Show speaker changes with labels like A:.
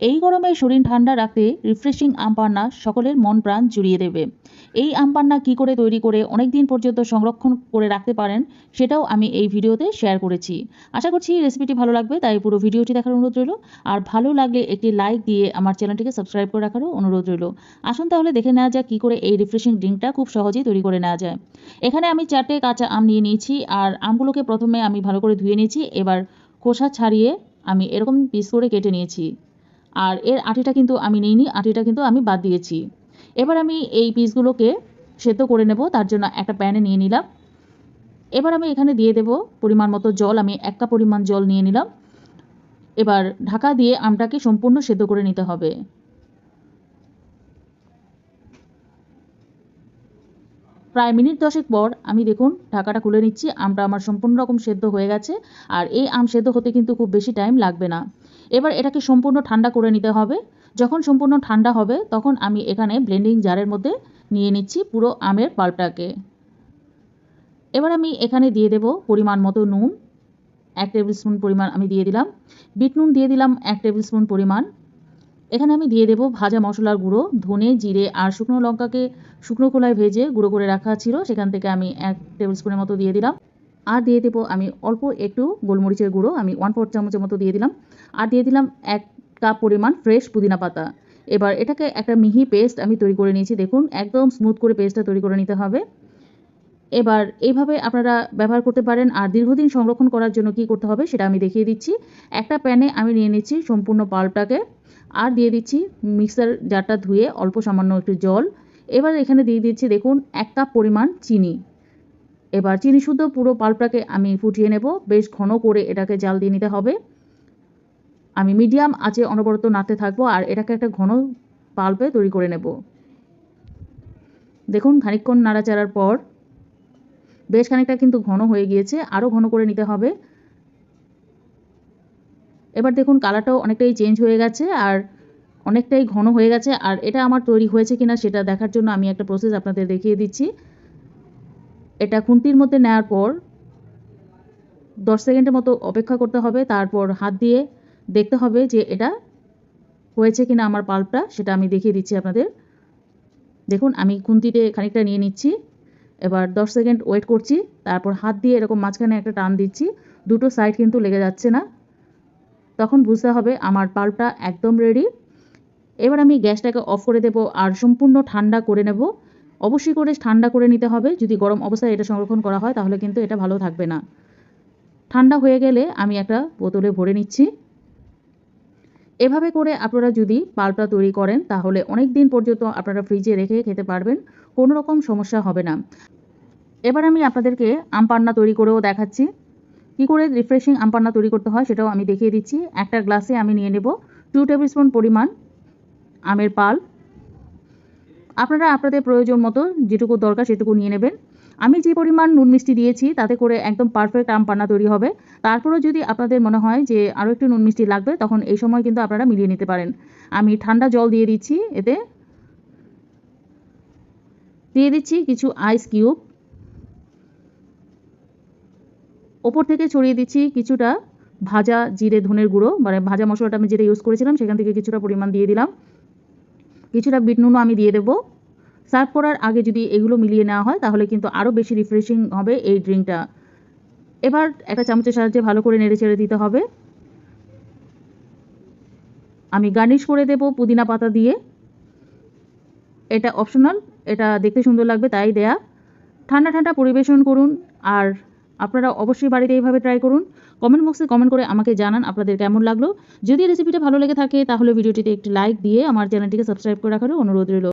A: এই গরমে শরীর ঠান্ডা রাখতে রিফ্রেশিং আম পান্না সকলের মন প্রাণ জুড়িয়ে দেবে। এই আম পান্না কী করে তৈরি করে অনেক দিন পর্যন্ত সংরক্ষণ করে রাখতে পারেন, সেটাও আমি এই ভিডিওতে শেয়ার করেছি। আশা করছি রেসিপিটি ভালো লাগবে, তাই পুরো ভিডিওটি দেখার অনুরোধ রইল। আর ভালো লাগলে একটি লাইক দিয়ে আমার চ্যানেলটিকে সাবস্ক্রাইব করে রাখারও অনুরোধ রইল। আসুন তাহলে দেখে নেওয়া যাক কী করে এই রিফ্রেশিং ড্রিঙ্কটা খুব সহজেই তৈরি করে নেওয়া যায়। এখানে আমি চারটে কাঁচা আম নিয়ে নিয়েছি, আর আমগুলোকে প্রথমে আমি ভালো করে ধুয়ে নিয়েছি, এবার খোসা ছাড়িয়ে আমি এরকম পিস করে কেটে নিয়েছি। আর এর আটিটা কিন্তু আমি নিইনি, আটিটা কিন্তু আমি বাদ দিয়েছি। এবার আমি এই পিসগুলোকে সেদ্ধ করে নেব, তার জন্য একটা প্যানে নিয়ে নিলাম। এবার আমি এখানে দিয়ে দেব পরিমাণ মতো জল, আমি এক কাপ পরিমাণ জল নিয়ে নিলাম। এবার ঢাকা দিয়ে আমটাকে সম্পূর্ণ সেদ্ধ করে নিতে হবে। প্রায় মিনিট দশেক পর আমি দেখুন, ঢাকাটা খুলে নিচ্ছি, আমটা আমার সম্পূর্ণ রকম সেদ্ধ হয়ে গেছে। আর এই আম সেদ্ধ হতে কিন্তু খুব বেশি টাইম লাগবে না। এবার এটাকে সম্পূর্ণ ঠান্ডা করে নিতে হবে। যখন সম্পূর্ণ ঠান্ডা হবে, তখন আমি এখানে ব্লেন্ডিং জারের মধ্যে নিয়ে নিচ্ছি পুরো আমের পাল্পটাকে। এবার আমি এখানে দিয়ে দেব পরিমাণ মতো নুন। এক টেবিল স্পুন পরিমাণ আমি দিয়ে দিলাম। বিট নুন দিয়ে দিলাম এক টেবিল স্পুন পরিমাণ। এখানে আমি দিয়ে দেব ভাজা মশলার গুঁড়ো, ধনে, জিরে আর শুকনো লঙ্কাকে শুকনো খোলায় ভেজে গুঁড়ো করে রাখা ছিল, সেখান থেকে আমি এক টেবিল স্পুনের মতো দিয়ে দিলাম। আর দিয়ে দেবো আমি অল্প একটু গোলমরিচের গুঁড়ো, আমি ওয়ান ফোর চামচের মতো দিয়ে দিলাম। আর দিয়ে দিলাম এক কাপ পরিমাণ ফ্রেশ পুদিনা পাতা। এবার এটাকে একটা মিহি পেস্ট আমি তৈরি করে নিয়েছি। দেখুন, একদম স্মুথ করে পেস্টটা তৈরি করে নিতে হবে। এবার এইভাবে আপনারা ব্যবহার করতে পারেন। আর দীর্ঘদিন সংরক্ষণ করার জন্য কি করতে হবে সেটা আমি দেখিয়ে দিচ্ছি। একটা প্যানে আমি নিয়ে নিচ্ছি সম্পূর্ণ পাল্পটাকে আর দিয়ে দিচ্ছি মিক্সার জারটা ধুয়ে অল্প সামান্য একটু জল। এবার এখানে দিয়ে দিচ্ছি, দেখুন, এক কাপ পরিমাণ চিনি। এবার চিনি শুদ্ধ পুরো পাল্পটাকে আমি ফুটিয়ে নেব। বেশ ঘন করে এটাকে জাল দিয়ে নিতে হবে। আমি মিডিয়াম আঁচে অনবরত নাড়তে থাকব আর এটাকে একটা ঘন পাল্পে তৈরি করে নেব। দেখুন, খানিকক্ষণ নাড়াচাড়ার পর বেশ খানিকটা কিন্তু ঘন হয়ে গিয়েছে আরও ঘন করে নিতে হবে। এবার দেখুন, কালারটাও অনেকটাই চেঞ্জ হয়ে গেছে আর অনেকটাই ঘন হয়ে গেছে। আর এটা আমার তৈরি হয়েছে কিনা সেটা দেখার জন্য আমি একটা প্রসেস আপনাদের দেখিয়ে দিচ্ছি। এটা খুন্তির মধ্যে নেওয়ার পর দশ সেকেন্ডের মতো অপেক্ষা করতে হবে, তারপর হাত দিয়ে দেখতে হবে যে এটা হয়েছে কিনা আমার পাল্পটা, সেটা আমি দেখিয়ে দিচ্ছি আপনাদের। দেখুন, আমি খুন্তিতে খানিকটা নিয়ে নিচ্ছি। এবার দশ সেকেন্ড ওয়েট করছি, তারপর হাত দিয়ে এরকম মাঝখানে একটা টান দিচ্ছি। দুটো সাইড কিন্তু লেগে যাচ্ছে না। তখন বুঝতে হবে আমার পাল্পটা একদম রেডি এবার আমি গ্যাসটাকে অফ করে দেব আর সম্পূর্ণ ঠান্ডা করে নেব। অবশ্যই করে ঠান্ডা করে নিতে হবে। যদি গরম অবস্থায় এটা সংরক্ষণ করা হয়, তাহলে কিন্তু এটা ভালো থাকবে না। ঠান্ডা হয়ে গেলে আমি একটা বোতলে ভরে নিচ্ছি। এভাবে করে আপনারা যদি পাল্পটা তৈরি করেন, তাহলে অনেক দিন পর্যন্ত আপনারা ফ্রিজে রেখে খেতে পারবেন, কোনো রকম সমস্যা হবে না। এবার আমি আপনাদেরকে আম পান্না তৈরি করেও দেখাচ্ছি। কি করে রিফ্রেশিং আম পান্না তৈরি করতে হয় সেটাও আমি দেখিয়ে দিচ্ছি। একটা গ্লাসে আমি নিয়ে নেব টু টেবিল স্পুন পরিমাণ আমের পাল। আপনারা আপনাদের প্রয়োজন মতো যেটুকু দরকার সেটুকু নিয়ে নেবেন। আমি যে পরিমাণ নুন মিষ্টি দিয়েছি, তাতে করে একদম পারফেক্ট আম পান্না তৈরি হবে। তারপরেও যদি আপনাদের মনে হয় যে আরও একটু নুন মিষ্টি লাগবে, তখন এই সময় কিন্তু আপনারা মিলিয়ে নিতে পারেন। আমি ঠান্ডা জল দিয়ে দিচ্ছি এতে। দিয়ে দিচ্ছি কিছু আইস কিউব ওপর থেকে ছড়িয়ে দিচ্ছি কিছুটা ভাজা জিরে ধনের গুঁড়ো মানে ভাজা মশলাটা আমি যেটা ইউজ করেছিলাম, সেখান থেকে কিছুটা পরিমাণ দিয়ে দিলাম। কিছুটা বিট নুনও আমি দিয়ে দেবো। সার্ভ করার আগে যদি এগুলো মিলিয়ে নেওয়া হয়, তাহলে কিন্তু আরও বেশি রিফ্রেশিং হবে এই ড্রিঙ্কটা এবার একটা চামচের সাহায্যে ভালো করে নেড়ে ছেড়ে দিতে হবে। আমি গার্নিশ করে দেব পুদিনা পাতা দিয়ে। এটা অপশনাল এটা দেখতে সুন্দর লাগবে তাই দেয়া। ঠান্ডা ঠান্ডা পরিবেশন করুন আর আপনারা অবশ্যই বাড়িতে এইভাবে ট্রাই করুন। কমেন্ট বক্সে কমেন্ট করে আমাকে জানান আপনাদের কেমন লাগল। যদি রেসিপিটা ভালো লেগে থাকে, তাহলে ভিডিওটিতে একটি লাইক দিয়ে আমার চ্যানেলটিকে সাবস্ক্রাইব করে রাখারও অনুরোধ রইল।